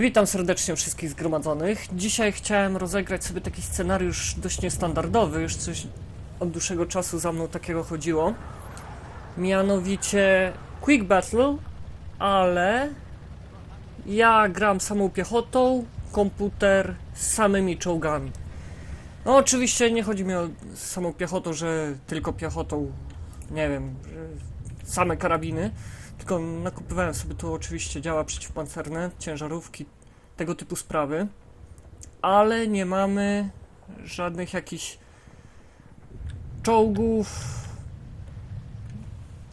Witam serdecznie wszystkich zgromadzonych. Dzisiaj chciałem rozegrać sobie taki scenariusz dość niestandardowy, już coś od dłuższego czasu za mną takiego chodziło. Mianowicie Quick Battle, ale ja gram samą piechotą, komputer z samymi czołgami. No oczywiście nie chodzi mi o samą piechotą, że tylko piechotą, nie wiem, same karabiny, tylko nakupywałem sobie tu oczywiście działa przeciwpancerne, ciężarówki, tego typu sprawy, ale nie mamy żadnych jakichś czołgów,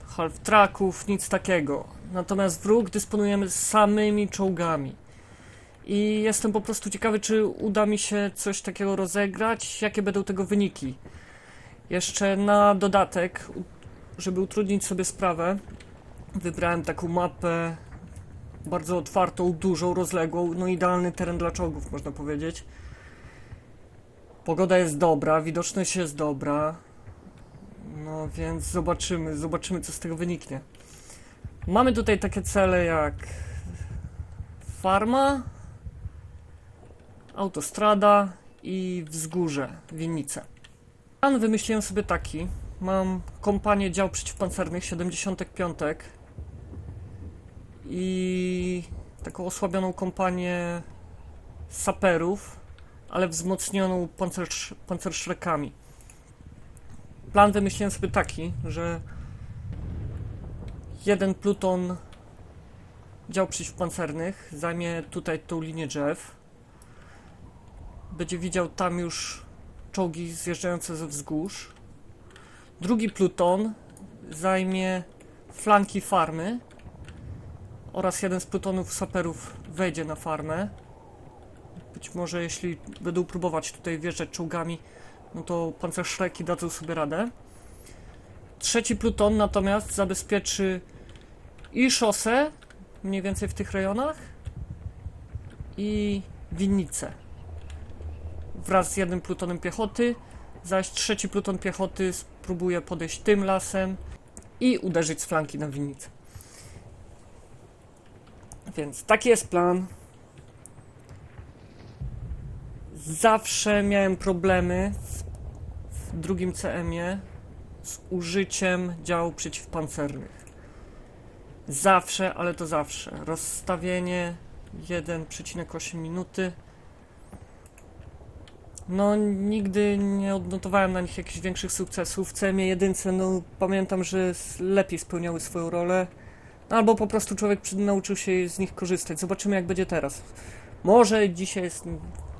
half-tracków, nic takiego. Natomiast wróg dysponujemy samymi czołgami. I jestem po prostu ciekawy, czy uda mi się coś takiego rozegrać, jakie będą tego wyniki. Jeszcze na dodatek, żeby utrudnić sobie sprawę, wybrałem taką mapę bardzo otwartą, dużą, rozległą, no idealny teren dla czołgów, można powiedzieć. Pogoda jest dobra, widoczność jest dobra. No więc zobaczymy, zobaczymy co z tego wyniknie. Mamy tutaj takie cele jak farma, autostrada i wzgórze, winnice. Plan wymyśliłem sobie taki. Mam kompanię dział przeciwpancernych 75 i taką osłabioną kompanię saperów, ale wzmocnioną pancerz, pancerszrekami. Plan wymyśliłem sobie taki, że jeden pluton dział przeciwpancernych zajmie tutaj tą linię drzew. Będzie widział tam już czołgi zjeżdżające ze wzgórz. Drugi pluton zajmie flanki farmy oraz jeden z plutonów saperów wejdzie na farmę. Być może jeśli będą próbować tutaj wjeżdżać czołgami, no to pancerszreki dadzą sobie radę. Trzeci pluton natomiast zabezpieczy i szosę, mniej więcej w tych rejonach, i winnicę. Wraz z jednym plutonem piechoty, zaś trzeci pluton piechoty spróbuje podejść tym lasem i uderzyć z flanki na winnicę. Więc taki jest plan. Zawsze miałem problemy w, w drugim CM-ie z użyciem działów przeciwpancernych. Zawsze, ale to zawsze. Rozstawienie 1,8 minuty. No, nigdy nie odnotowałem na nich jakichś większych sukcesów. W CM jedynce, no, pamiętam, że lepiej spełniały swoją rolę. Albo po prostu człowiek nauczył się z nich korzystać. Zobaczymy, jak będzie teraz. Może dzisiaj jest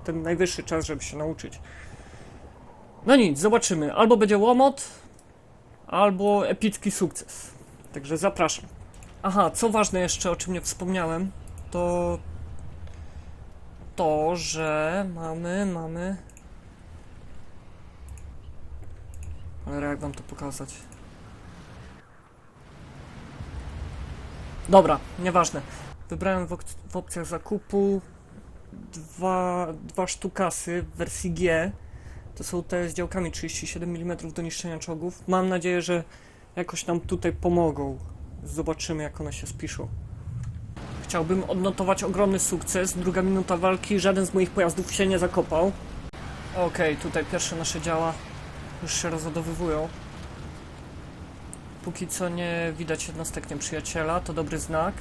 ten najwyższy czas, żeby się nauczyć. No nic, zobaczymy. Albo będzie łomot, albo epicki sukces. Także zapraszam. Aha, co ważne jeszcze, o czym nie wspomniałem, to to, że mamy, mamy... Ale jak wam to pokazać? Dobra, nieważne. Wybrałem w, ok- w opcjach zakupu dwa, dwa sztukasy w wersji G. To są te z działkami 37 mm do niszczenia czołgów. Mam nadzieję, że jakoś nam tutaj pomogą. Zobaczymy, jak one się spiszą. Chciałbym odnotować ogromny sukces. Druga minuta walki, żaden z moich pojazdów się nie zakopał. Okej, tutaj pierwsze nasze działa już się rozładowywują. Póki co nie widać jednostek nieprzyjaciela, to dobry znak.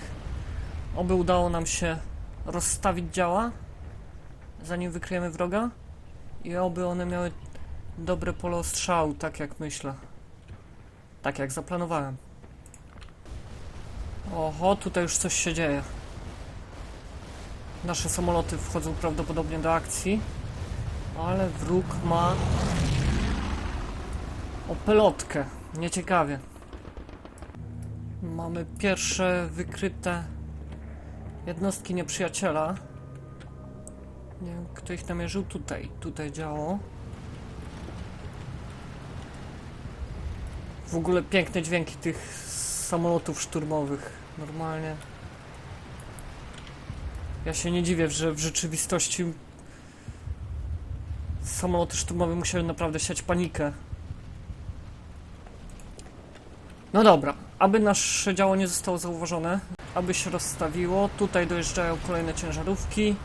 Oby udało nam się rozstawić działa, zanim wykryjemy wroga. I oby one miały dobre pole ostrzału, tak jak myślę. Tak jak zaplanowałem. Oho, tutaj już coś się dzieje. Nasze samoloty wchodzą prawdopodobnie do akcji, ale wróg ma opelotkę. Nieciekawie. Mamy pierwsze wykryte jednostki nieprzyjaciela. Nie wiem, kto ich namierzył. Tutaj, tutaj działo. W ogóle piękne dźwięki tych samolotów szturmowych. Normalnie. Ja się nie dziwię, że w rzeczywistości samoloty szturmowe musiały naprawdę siać panikę. No dobra, aby nasze działo nie zostało zauważone, aby się rozstawiło. Tutaj dojeżdżają kolejne ciężarówki.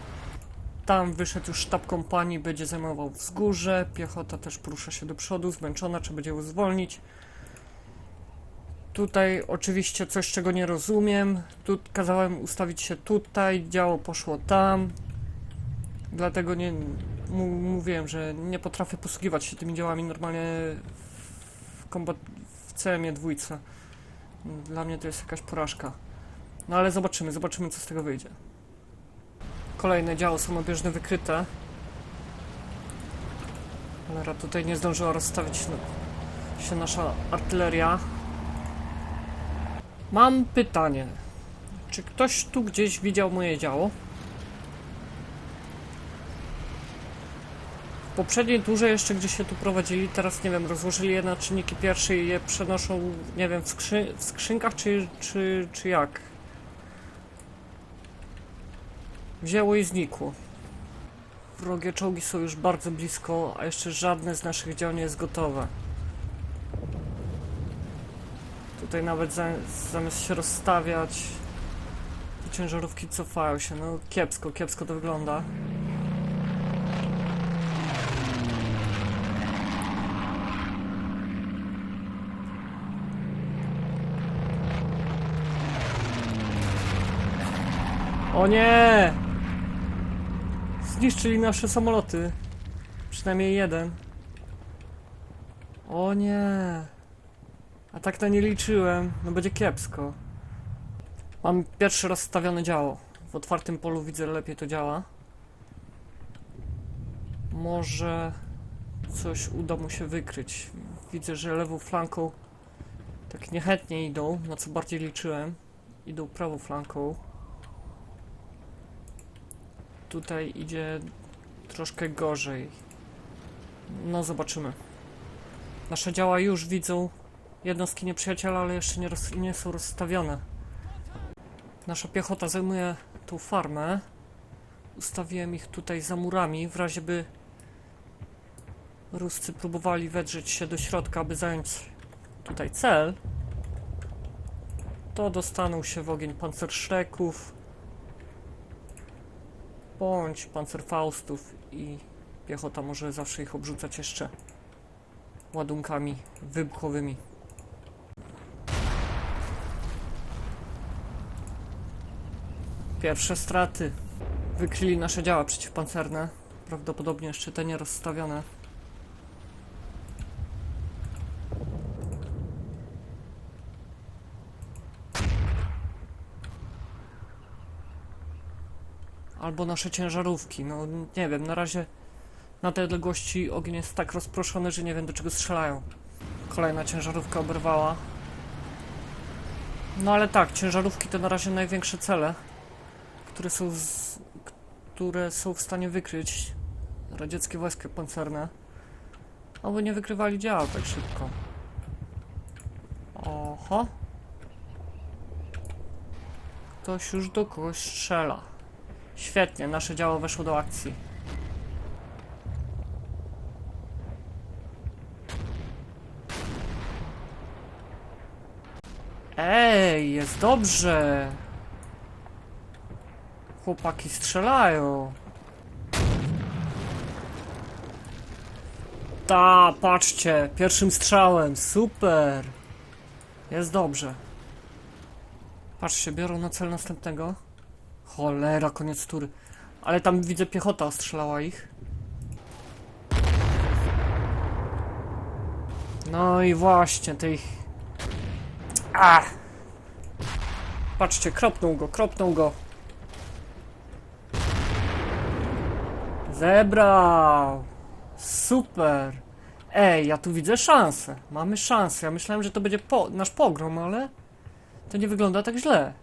Tam wyszedł już sztab kompanii, będzie zajmował wzgórze. Piechota też porusza się do przodu, zmęczona, trzeba będzie ją zwolnić. Tutaj oczywiście coś, czego nie rozumiem. Tu kazałem ustawić się tutaj, działo poszło tam. Dlatego nie mówiłem, że nie potrafię posługiwać się tymi działami normalnie w, w CM dwójce. Dla mnie to jest jakaś porażka. No ale zobaczymy, zobaczymy co z tego wyjdzie. Kolejne działo samobieżne wykryte. Cholera, tutaj nie zdążyła rozstawić się nasza artyleria. Mam pytanie. Czy ktoś tu gdzieś widział moje działo? W poprzedniej turze jeszcze gdzieś się tu prowadzili, teraz nie wiem, rozłożyli je na czynniki pierwsze i je przenoszą, nie wiem, w, skrzy w skrzynkach czy, czy, czy jak? Wzięło i znikło. Wrogie czołgi są już bardzo blisko, a jeszcze żadne z naszych dział nie jest gotowe. Tutaj nawet za, zamiast się rozstawiać, te ciężarówki cofają się. No kiepsko, kiepsko to wygląda. O nie! Zniszczyli nasze samoloty. Przynajmniej jeden. O nie! A tak na nie liczyłem. No będzie kiepsko. Mam pierwszy rozstawione działo. W otwartym polu widzę lepiej to działa. Może coś uda mu się wykryć. Widzę, że lewą flanką tak niechętnie idą, na co bardziej liczyłem. Idą prawą flanką. Tutaj idzie troszkę gorzej. No zobaczymy. Nasze działa już widzą jednostki nieprzyjaciela, ale jeszcze nie, roz, nie są rozstawione. Nasza piechota zajmuje tą farmę. Ustawiłem ich tutaj za murami, w razie by Ruscy próbowali wedrzeć się do środka, aby zająć tutaj cel. To dostaną się w ogień pancerszreków bądź pancerfaustów i piechota może zawsze ich obrzucać jeszcze ładunkami wybuchowymi. Pierwsze straty. Wykryli nasze działa przeciwpancerne. Prawdopodobnie jeszcze te nie Albo nasze ciężarówki. No nie wiem, na razie na tej odległości ogień jest tak rozproszony, że nie wiem do czego strzelają. Kolejna ciężarówka oberwała. No ale tak, ciężarówki to na razie największe cele, które są, z, które są w stanie wykryć radzieckie wojska pancerne. Albo nie wykrywali działa tak szybko. Oho. Ktoś już do kogoś strzela. Świetnie, nasze działo weszło do akcji. Ej, jest dobrze. Chłopaki strzelają. Ta, patrzcie, pierwszym strzałem, super. Jest dobrze. Patrzcie, biorą na cel następnego. Cholera, koniec tury. Ale tam widzę piechota ostrzelała ich. No i właśnie, tych... A! Patrzcie, kropnął go, kropnął go. Zebrał! Super! Ej, ja tu widzę szansę. Mamy szansę. Ja myślałem, że to będzie po nasz pogrom, ale to nie wygląda tak źle.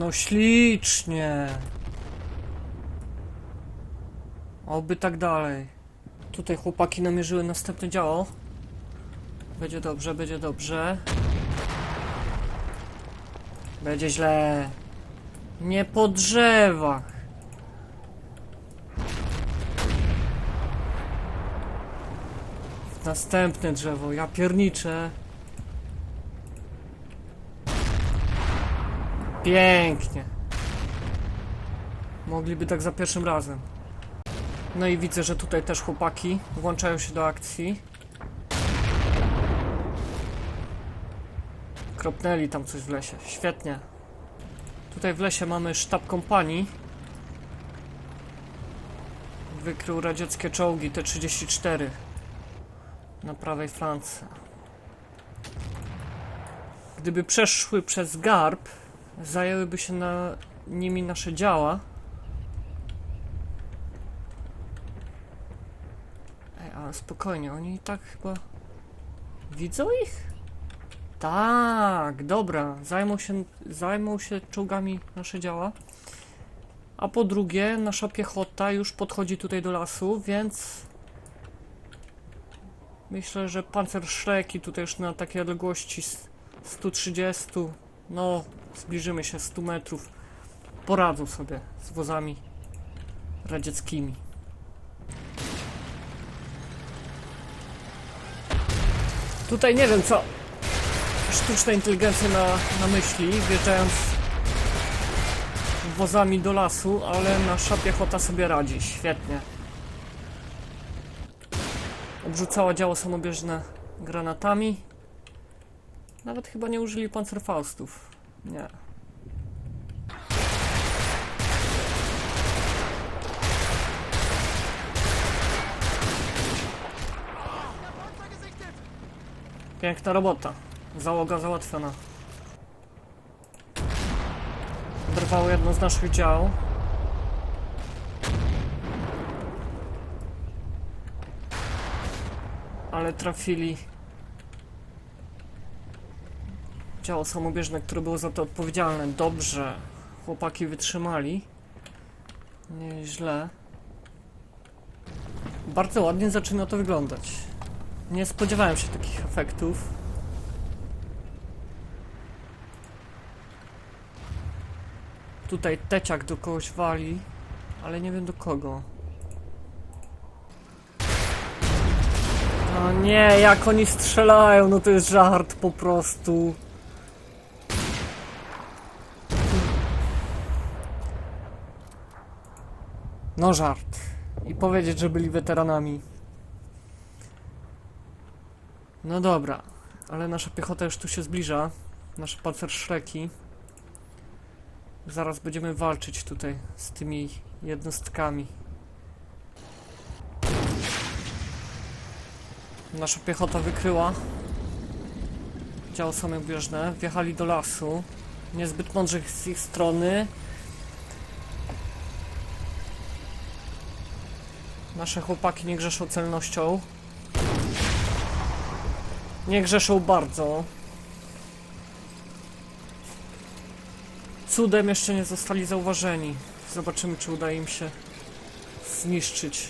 No ślicznie. Oby tak dalej. Tutaj chłopaki namierzyły następne działo. Będzie dobrze, będzie dobrze. Będzie źle. Nie po drzewach. Następne drzewo, ja pierniczę. Pięknie. Mogliby tak za pierwszym razem. No i widzę, że tutaj też chłopaki włączają się do akcji. Kropnęli tam coś w lesie. Świetnie. Tutaj w lesie mamy sztab kompanii. Wykrył radzieckie czołgi T-34 na prawej flance. Gdyby przeszły przez garb, zajęłyby się na nimi nasze działa. Ej, ale spokojnie, oni i tak chyba widzą ich? Tak, dobra, zajmą się, zajmą się czołgami nasze działa. A po drugie, nasza piechota już podchodzi tutaj do lasu, więc myślę, że pancerszleki tutaj już na takiej odległości s- 130, no zbliżymy się 100 metrów, poradzą sobie z wozami radzieckimi. Tutaj nie wiem co sztuczna inteligencja na, na myśli, wjeżdżając wozami do lasu, ale nasza piechota sobie radzi, świetnie. Obrzucała działo samobieżne granatami. Nawet chyba nie użyli pancerfaustów. Nie. Piękna robota. Załoga załatwiona. Oderwało jedno z naszych dział. Ale trafili działo samobieżne, które było za to odpowiedzialne. Dobrze. Chłopaki wytrzymali. Nieźle. Bardzo ładnie zaczyna to wyglądać. Nie spodziewałem się takich efektów. Tutaj teciak do kogoś wali, ale nie wiem do kogo. No nie, jak oni strzelają, no to jest żart po prostu. No żart. I powiedzieć, że byli weteranami. No dobra, ale nasza piechota już tu się zbliża. Nasze pancerszreki. Zaraz będziemy walczyć tutaj z tymi jednostkami. Nasza piechota wykryła działo samobieżne, wjechali do lasu. Niezbyt mądrzy z ich strony. Nasze chłopaki nie grzeszą celnością. Nie grzeszą bardzo. Cudem jeszcze nie zostali zauważeni. Zobaczymy, czy uda im się zniszczyć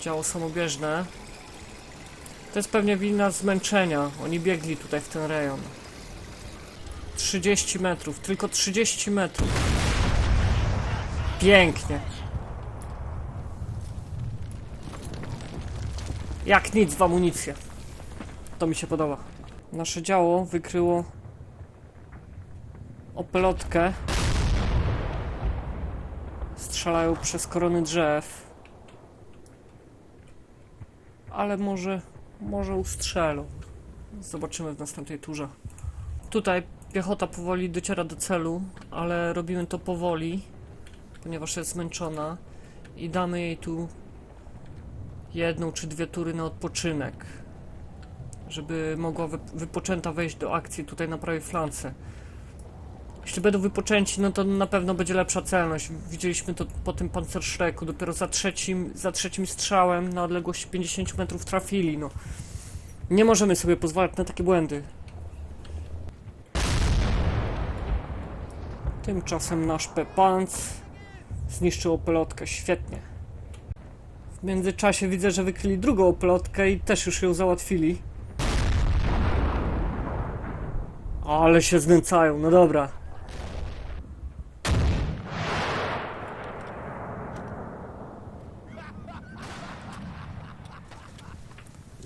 działo samobieżne. To jest pewnie wina zmęczenia. Oni biegli tutaj w ten rejon. 30 metrów, tylko 30 metrów. Pięknie. Jak nic w amunicję. To mi się podoba. Nasze działo wykryło opelotkę. Strzelają przez korony drzew. Ale może, może ustrzelą. Zobaczymy w następnej turze. Tutaj piechota powoli dociera do celu, ale robimy to powoli, ponieważ jest zmęczona i damy jej tu jedną czy dwie tury na odpoczynek, żeby mogła wy wypoczęta wejść do akcji tutaj na prawej flance. Jeśli będą wypoczęci, no to na pewno będzie lepsza celność. Widzieliśmy to po tym pancerszreku. Dopiero za trzecim, za trzecim strzałem na odległość 50 metrów trafili. No. Nie możemy sobie pozwalać na takie błędy. Tymczasem nasz Pepanc zniszczył opelotkę. Świetnie. W międzyczasie widzę, że wykryli drugą opelotkę i też już ją załatwili. Ale się znęcają, no dobra.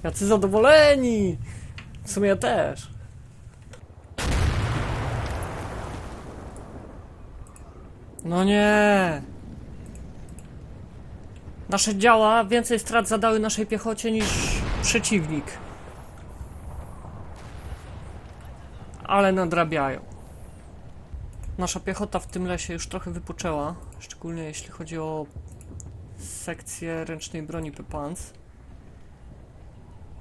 Jacy zadowoleni! W sumie ja też. No nie! Nasze działa więcej strat zadały naszej piechocie niż przeciwnik. Ale nadrabiają. Nasza piechota w tym lesie już trochę wypoczęła, szczególnie jeśli chodzi o sekcję ręcznej broni Pepans.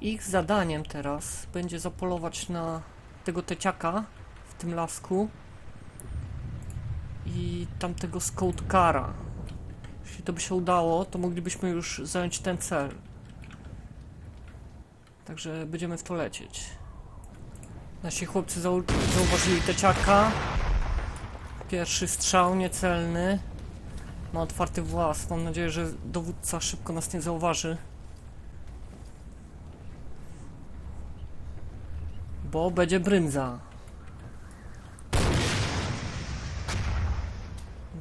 Ich zadaniem teraz będzie zapolować na tego teciaka w tym lasku i tamtego scoutkara. Jeśli to by się udało, to moglibyśmy już zająć ten cel. Także będziemy w to lecieć. Nasi chłopcy zau zauważyli teciaka. Pierwszy strzał niecelny. Ma otwarty włas. Mam nadzieję, że dowódca szybko nas nie zauważy. Bo będzie brędza.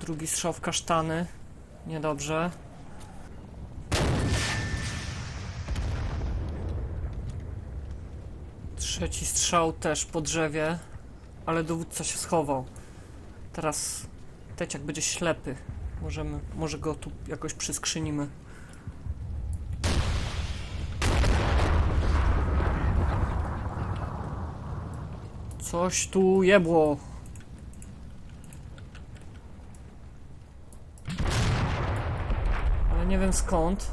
Drugi strzał w kasztany. Niedobrze. Trzeci strzał też po drzewie, ale dowódca się schował. Teraz teciak będzie ślepy. Możemy, może go tu jakoś przyskrzynimy. Coś tu jebło. Nie wiem skąd.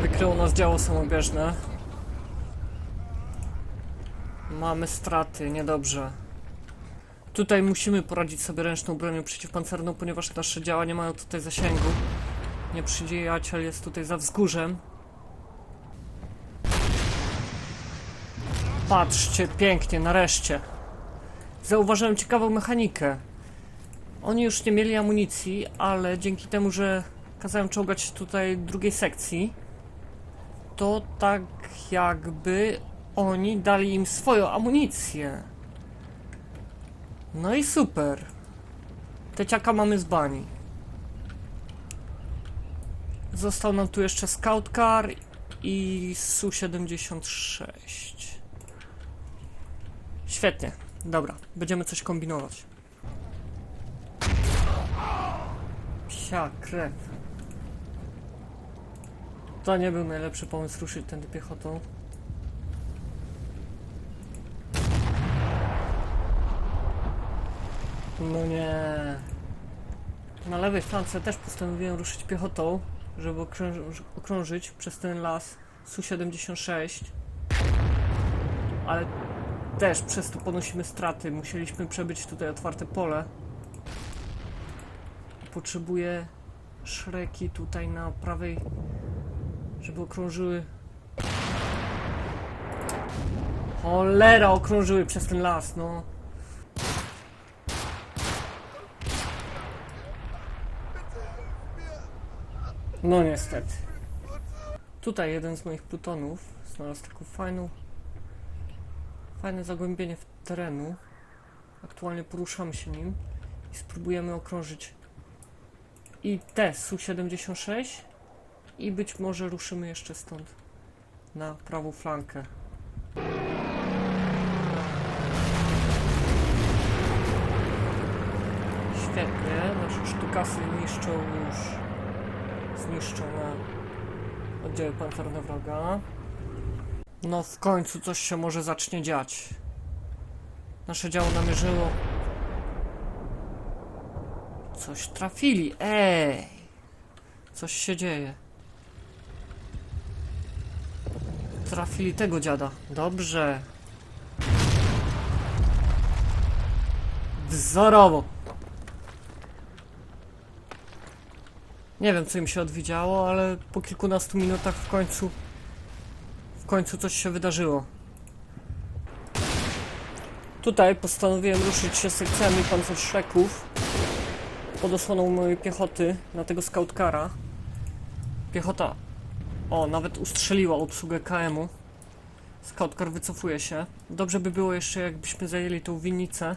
Wykryło nas działo samobieżne. Mamy straty, niedobrze. Tutaj musimy poradzić sobie ręczną bronią przeciwpancerną, ponieważ nasze działa nie mają tutaj zasięgu. Nieprzyjaciel jest tutaj za wzgórzem. Patrzcie, pięknie, nareszcie. Zauważyłem ciekawą mechanikę. Oni już nie mieli amunicji, ale dzięki temu, że kazałem czołgać tutaj drugiej sekcji, to tak jakby oni dali im swoją amunicję. No i super. Teciaka mamy z bani. Został nam tu jeszcze Scout Car i Su-76. Świetnie. Dobra, będziemy coś kombinować. Psia krew. To nie był najlepszy pomysł ruszyć tędy piechotą. No nie. Na lewej flance też postanowiłem ruszyć piechotą, żeby okrąż okrążyć przez ten las Su-76. Ale też przez to ponosimy straty. Musieliśmy przebyć tutaj otwarte pole. Potrzebuję szreki tutaj na prawej, żeby okrążyły. Cholera, okrążyły przez ten las, no. No niestety. Tutaj jeden z moich plutonów znalazł taką fajną, fajne zagłębienie w terenu. Aktualnie poruszamy się nim i spróbujemy okrążyć i te Su-76 i być może ruszymy jeszcze stąd na prawą flankę. Świetnie, nasze sztukasy niszczą już zniszczone oddziały pancerne wroga. No w końcu coś się może zacznie dziać. Nasze działo namierzyło. Coś trafili. Ej! Coś się dzieje. Trafili tego dziada. Dobrze. Wzorowo. Nie wiem, co im się odwiedziało, ale po kilkunastu minutach w końcu w końcu coś się wydarzyło. Tutaj postanowiłem ruszyć się sekcjami pancerszreków pod osłoną mojej piechoty na tego scoutkara. Piechota, o, nawet ustrzeliła obsługę KM-u. Scoutkar wycofuje się. Dobrze by było jeszcze, jakbyśmy zajęli tą winnicę.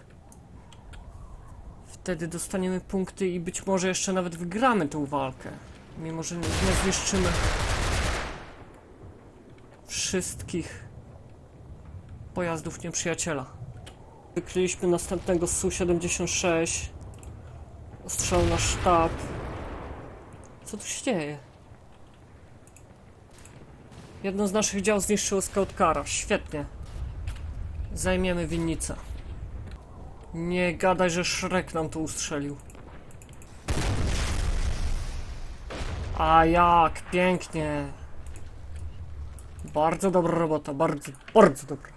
Wtedy dostaniemy punkty i być może jeszcze nawet wygramy tę walkę. Mimo, że nie zniszczymy wszystkich pojazdów nieprzyjaciela. Wykryliśmy następnego Su-76. Ostrzał na sztab. Co tu się dzieje? Jedno z naszych dział zniszczyło scoutkara. Świetnie. Zajmiemy winnicę. Nie gadaj, że Shrek nam tu ustrzelił. A jak, pięknie. Bardzo dobra robota, bardzo, bardzo dobra.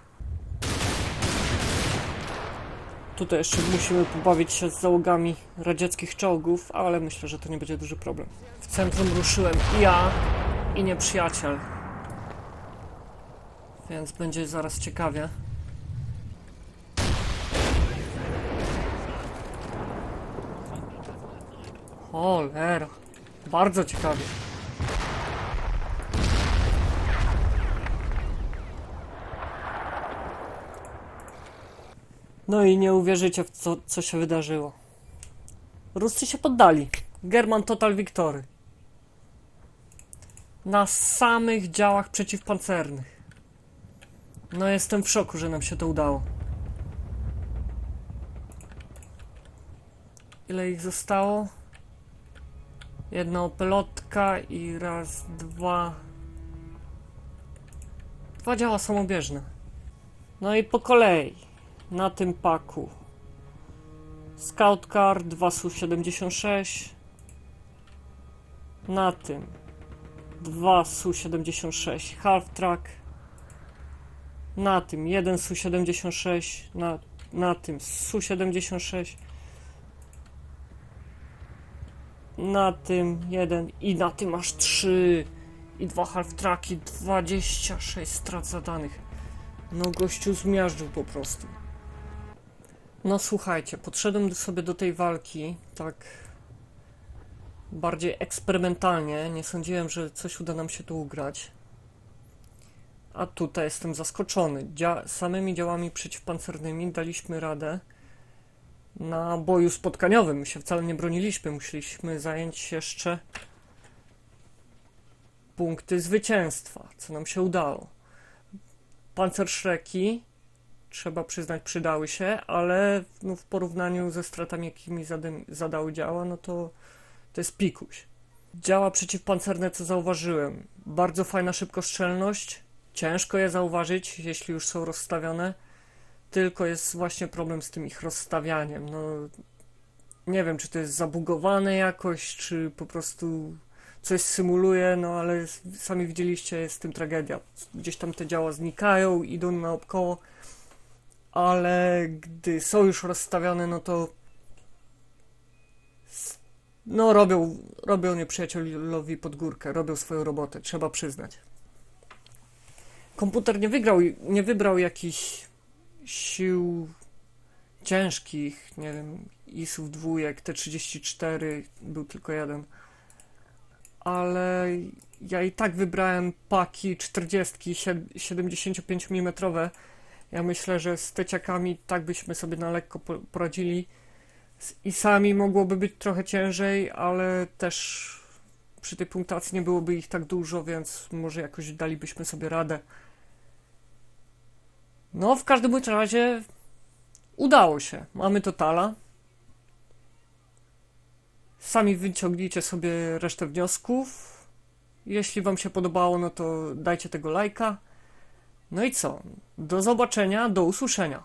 Tutaj jeszcze musimy pobawić się z załogami radzieckich czołgów, ale myślę, że to nie będzie duży problem. W centrum ruszyłem i ja, i nieprzyjaciel. Więc będzie zaraz ciekawie. Cholera. Bardzo ciekawie. No i nie uwierzycie w co, co się wydarzyło. Ruscy się poddali. German Total Victory. Na samych działach przeciwpancernych. No jestem w szoku, że nam się to udało. Ile ich zostało? Jedna opelotka i raz, dwa. Dwa działa samobieżne. No i po kolei. Na tym paku. Scout Car 2 Su-76. Na tym 2 Su-76 Half Track. Na tym 1 Su-76. Na, na tym Su-76. Na tym jeden i na tym aż trzy i dwa half tracki, 26 strat zadanych. No gościu zmiażdżył po prostu. No słuchajcie, podszedłem sobie do tej walki tak bardziej eksperymentalnie. Nie sądziłem, że coś uda nam się tu ugrać. A tutaj jestem zaskoczony. Dzia samymi działami przeciwpancernymi daliśmy radę na boju spotkaniowym. My się wcale nie broniliśmy, musieliśmy zająć jeszcze punkty zwycięstwa, co nam się udało. Pancerszreki, trzeba przyznać, przydały się, ale no, w porównaniu ze stratami, jakimi zadały działa, no to to jest pikuś. Działa przeciwpancerne, co zauważyłem. Bardzo fajna szybkostrzelność. Ciężko je zauważyć, jeśli już są rozstawione tylko jest właśnie problem z tym ich rozstawianiem. No, nie wiem, czy to jest zabugowane jakoś, czy po prostu coś symuluje, no ale sami widzieliście, jest z tym tragedia. Gdzieś tam te działa znikają, idą naokoło, ale gdy są już rozstawione, no to no robią, robią nieprzyjacielowi pod górkę, robią swoją robotę, trzeba przyznać. Komputer nie wygrał, nie wybrał jakichś sił ciężkich, nie wiem, ISów dwójek, T34, był tylko jeden. Ale ja i tak wybrałem paki 40, 75 mm. Ja myślę, że z teciakami tak byśmy sobie na lekko poradzili. Z ISami mogłoby być trochę ciężej, ale też przy tej punktacji nie byłoby ich tak dużo, więc może jakoś dalibyśmy sobie radę. No, w każdym bądź razie udało się. Mamy totala. Sami wyciągnijcie sobie resztę wniosków. Jeśli Wam się podobało, no to dajcie tego lajka. No i co? Do zobaczenia, do usłyszenia.